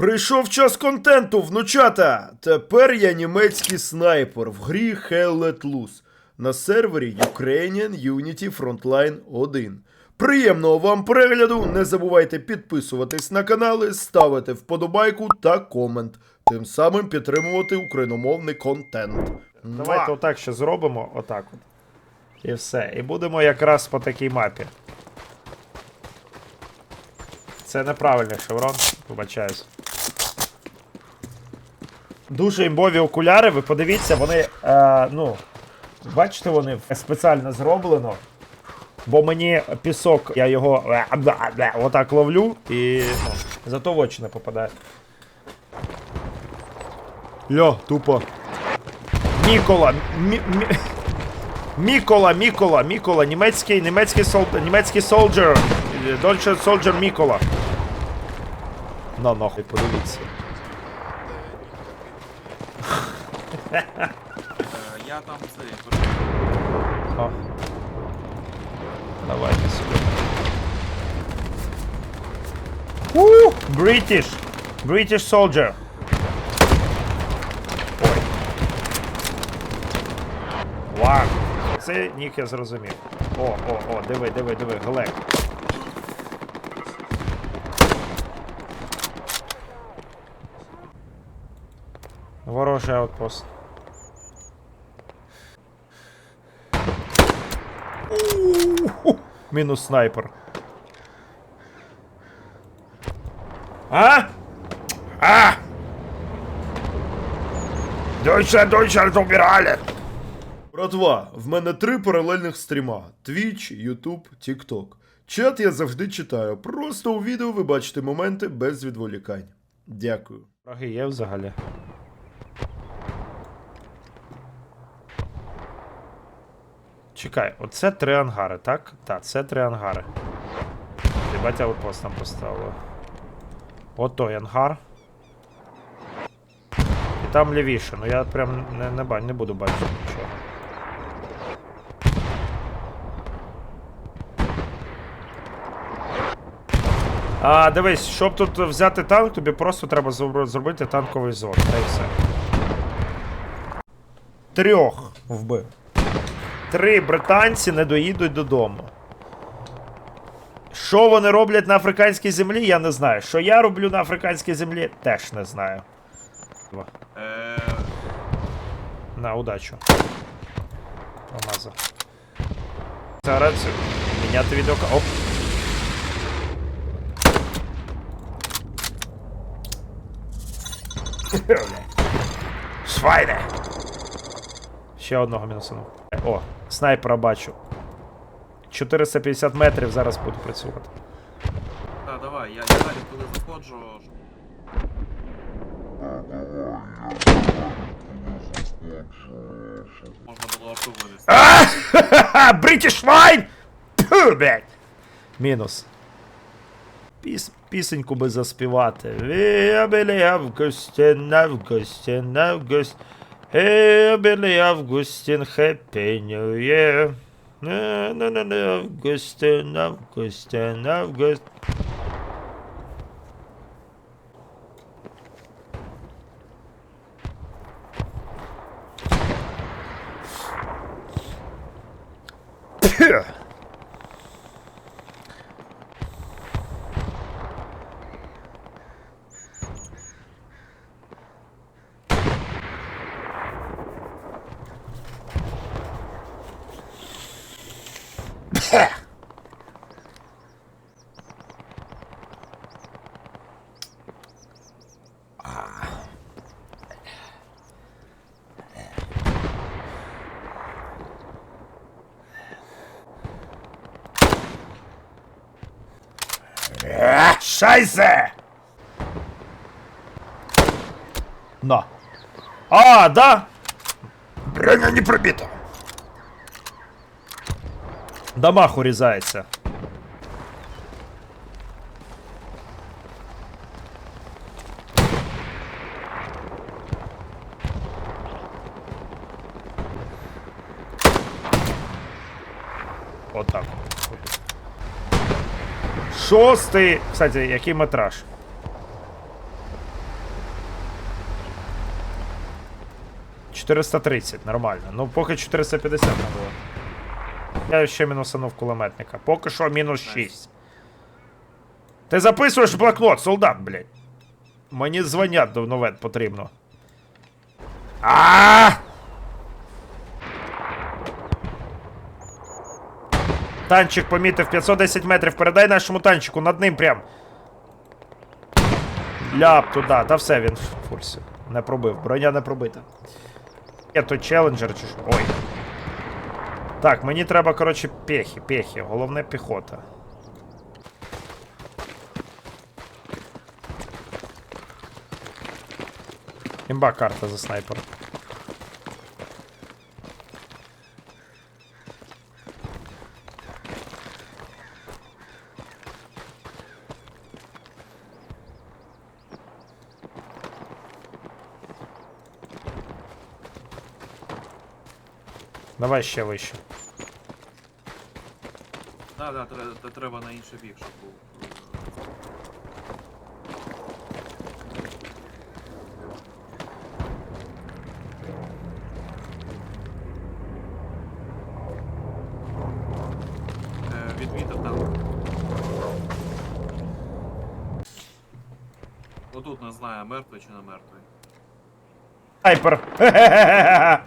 Прийшов час контенту, внучата! Тепер я німецький снайпер в грі Hell Let Loose на сервері Ukrainian Unity Frontline 1. Приємного вам перегляду! Не забувайте підписуватись на канали, ставити вподобайку та комент, тим самим підтримувати україномовний контент. Давайте отак ще зробимо, отак от. І все. І будемо якраз по такій мапі. Це неправильний шеврон, вибачаюсь. Дуже імбові окуляри, ви подивіться, вони. Е, ну, бачите, вони спеціально зроблено. Бо мені пісок, я його е, отак ловлю і ну, зато в очі не попадає. Ля, тупо. Мікола. Мі, мі... Мікола, Мікола, Мікола, німецький, німецький сол, німецький солджер. Дольше солджер Мікола. На нахуй, подивіться. Е, Я там це. О. Давайте сюди. У, British. British soldier. Ой. Вау. Це нік я зрозумів. О, о, о, диви, диви, диви, Глек. Ворожий аутпост. Мінус снайпер. А? А? Deutsche, Deutsche, Admiral. Братва, в мене три паралельних стріма: Twitch, YouTube, TikTok. Чат я завжди читаю. Просто у відео ви бачите моменти без відволікань. Дякую. Враги є взагалі. Чекай, оце три ангари, так? Так, це три ангари. Єбать, я пост там поставили. От той ангар. І там лівіше, ну я прям не, не, ба- не буду бачити нічого. А, дивись, щоб тут взяти танк, тобі просто треба зробити танковий зон. Та й все. Трьох вбив. Три британці не доїдуть додому. Що вони роблять на африканській землі, я не знаю. Що я роблю на африканській землі, теж не знаю. Е, На удачу. Промазав. Зараз міняти відеока. Оп. Швайне! Ще одного мінусанув. О, снайпера бачу. 450 метрів зараз буду працювати. та, давай, я, далі коли заходжу. Можна було авту вивезти. British Wine! Тьфу, блядь! Мінус. Піс, пісеньку би заспівати. We були Августин, Августин, Happily Augustine, Happy New Year. No, no, no, no, Augustine, Augustine, August. Yeah. Ах, Шайзе! На. А, да! Броня не пробита. Дамаг урізається. Отак. Шостий. Кстати, який метраж? «430», нормально. Ну, поки 450 не було. Я ще мінусанув кулеметника. Поки що мінус 6. Ти записуєш блокнот, солдат, блядь. Мені дзвонять до новин потрібно. А! Танчик помітив 510 метрів. Передай нашому танчику над ним прям. Ляп туди. Та все він в курсі. Не пробив. Броня не пробита. Є то челенджер чи що. Ой. Так, мені треба, коротше, пехи, пехи. Головне піхота. Імба карта за снайпер. Давай ще вище. Да, да, тре- треба на інший бік, щоб був. Е, Відмітив там. Отут не знаю, мертвий чи не мертвий. Снайпер!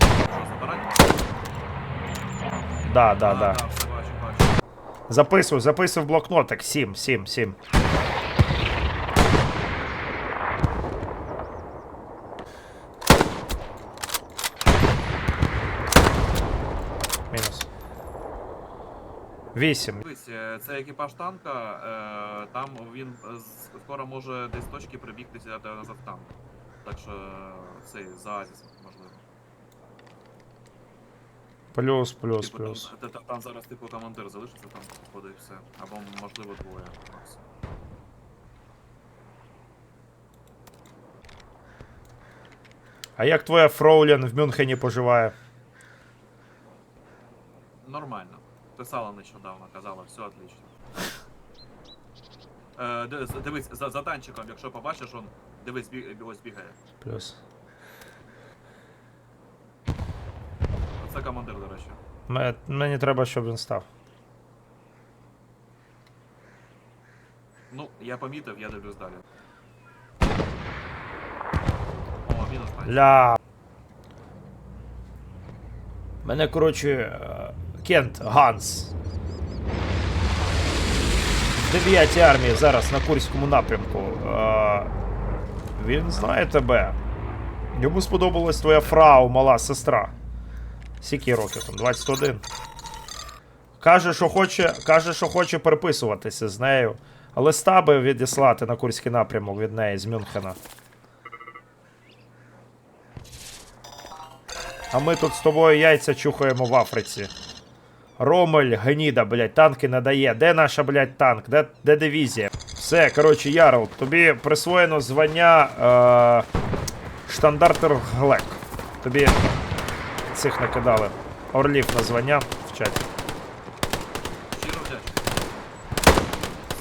Що, забирати? Да, да, да. Записуй, записуй в блокнотик. 7, 7, 7. Мінус. 8. Дивись, е, це екіпаж танка, е, там він е, з- скоро може десь з точки прибігтися до назад в танк. Так що е, цей за Азіс, можливо. Плюс, плюс, Типу, плюс. Там, та- та- там зараз типу командир залишиться там, походу і все. Або можливо двоє. Макс. А як твоя Фроулен в Мюнхені поживає? Нормально. Писала нещодавно, казала, все отлично. Е, ди- дивись, за, за танчиком, якщо побачиш, он, дивись, бі, бі- ось бігає. Плюс. Це командир, до речі. Ме- Мені треба, щоб він став. Ну, я помітив, я дивлюсь далі. О, мінус танчик. Ля. Мене, коротше, е, Кент Ганс. В 9 армії зараз на Курському напрямку. Е, Він знає тебе. Йому сподобалась твоя фрау, мала сестра. Скільки років там? 21. Каже, що хоче, каже, що хоче переписуватися з нею. Але стаби відіслати на Курський напрямок від неї з Мюнхена. А ми тут з тобою яйця чухаємо в Африці. Ромель, гніда, блядь, танки не дає. Де наша, блядь, танк? Де, де дивізія? Все, коротше, Ярл, тобі присвоєно звання е, штандартер Глек. Тобі цих накидали. Орлів на звання в чаті. Щиро вдячний.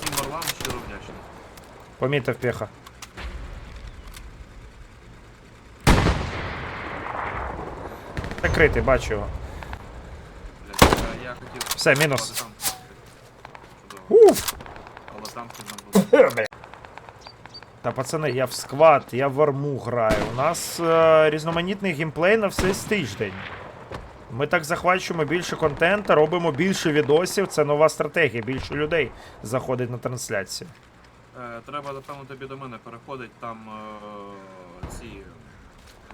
Всім орлам щиро вдячний. Помітив піха. Закритий, бачу його. Блядь, я, я хотів... Все, мінус. Але там- Чудово. Уф! Але танки нам було. Та пацани, я в сквад, я в арму граю. У нас е, різноманітний геймплей на все тиждень. Ми так захвачуємо більше контенту, робимо більше відосів. Це нова стратегія. Більше людей заходить на трансляції. Е, треба, напевно, тобі до мене переходить, там е, ці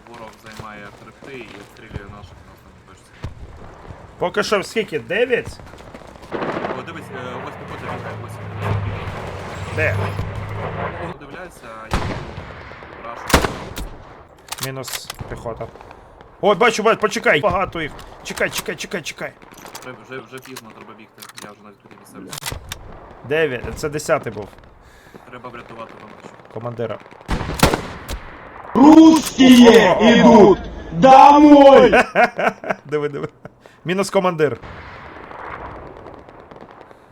ворог займає хребти і обстрілює наших на основній точці. Поки що скільки? 9? О, дивись, е, ось піхота бігає, ось. Де? Подивляється, я рашу. Мінус піхота. Ой, бачу, бачу, почекай. Багато їх. Чекай, чекай, чекай, чекай. Вже, вже, вже пізно треба бігти, я вже навіть туди відселюся. 9. Це 10 був. Треба врятувати Донбасу. Командира. Русские идут домой! Диви, диви. Мінус командир.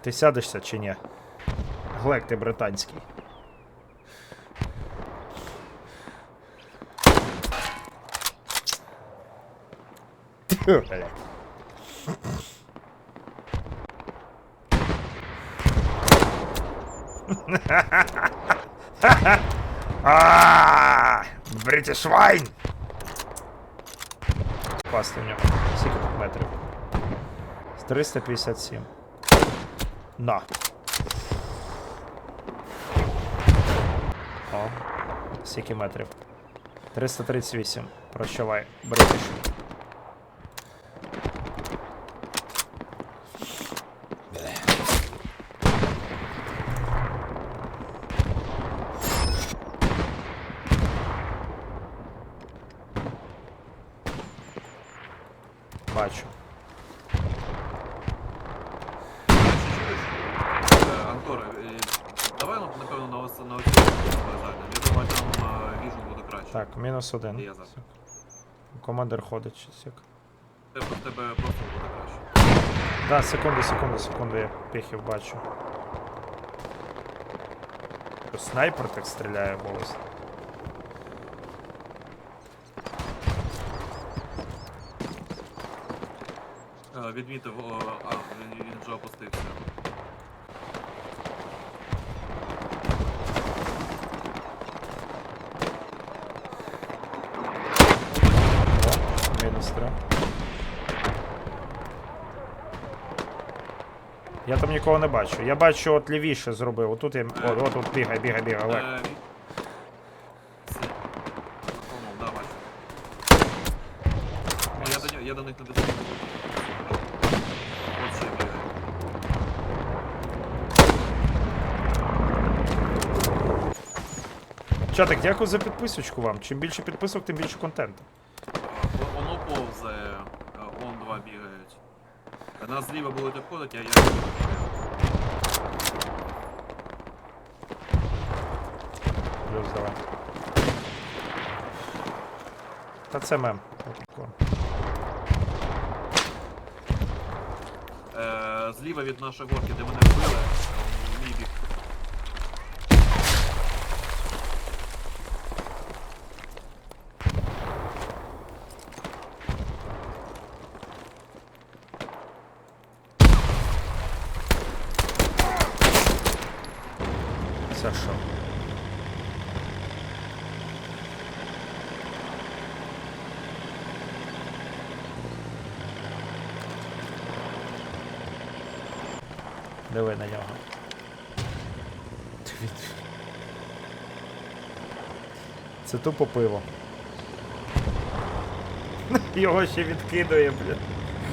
Ти сядешся чи ні? Глек, ти британський. Блядь. А, British Wine! Пасти в нього. Скільки тут метрів? 357. На. О. Скільки метрів? 338. Прощавай, Бритиш. Так, мінус один. я за. Командир ходить щось як. Тебе, тебе просто буде краще. Да, секунду, секунду, секунду, я піхів бачу. Снайпер так стріляє голос. Е, Відмітив, а він вже опустився. Мінус. Я там нікого не бачу. Я бачу от лівіше зробив. Отут я. О, от тут бігай, бігай, бігай, Олег. Е, бачу. О, я, до, них не достиг. От. Чатик, дякую за підписочку вам. Чим більше підписок, тим більше контенту. Е, Воно повзає, е, он два бігають. Нас зліва будуть обходити, а я. Плюс давай. Та це мем. Е, Зліва від нашої горки, де мене вбили, мій бік. Це що? Диви на нього. Це тупо пиво. Його ще відкидує, блін.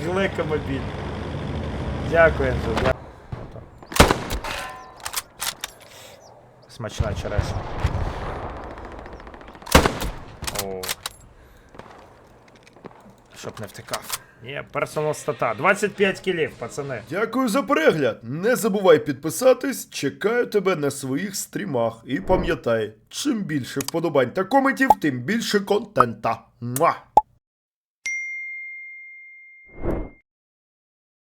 Глека мобіль. Дякую, Анджел. дя- Смачна черешня. О. Щоб не втикав. Ні, персонал стата. 25 кілів, пацани. Дякую за перегляд. Не забувай підписатись, чекаю тебе на своїх стрімах. І пам'ятай, чим більше вподобань та коментів, тим більше контента. Муа!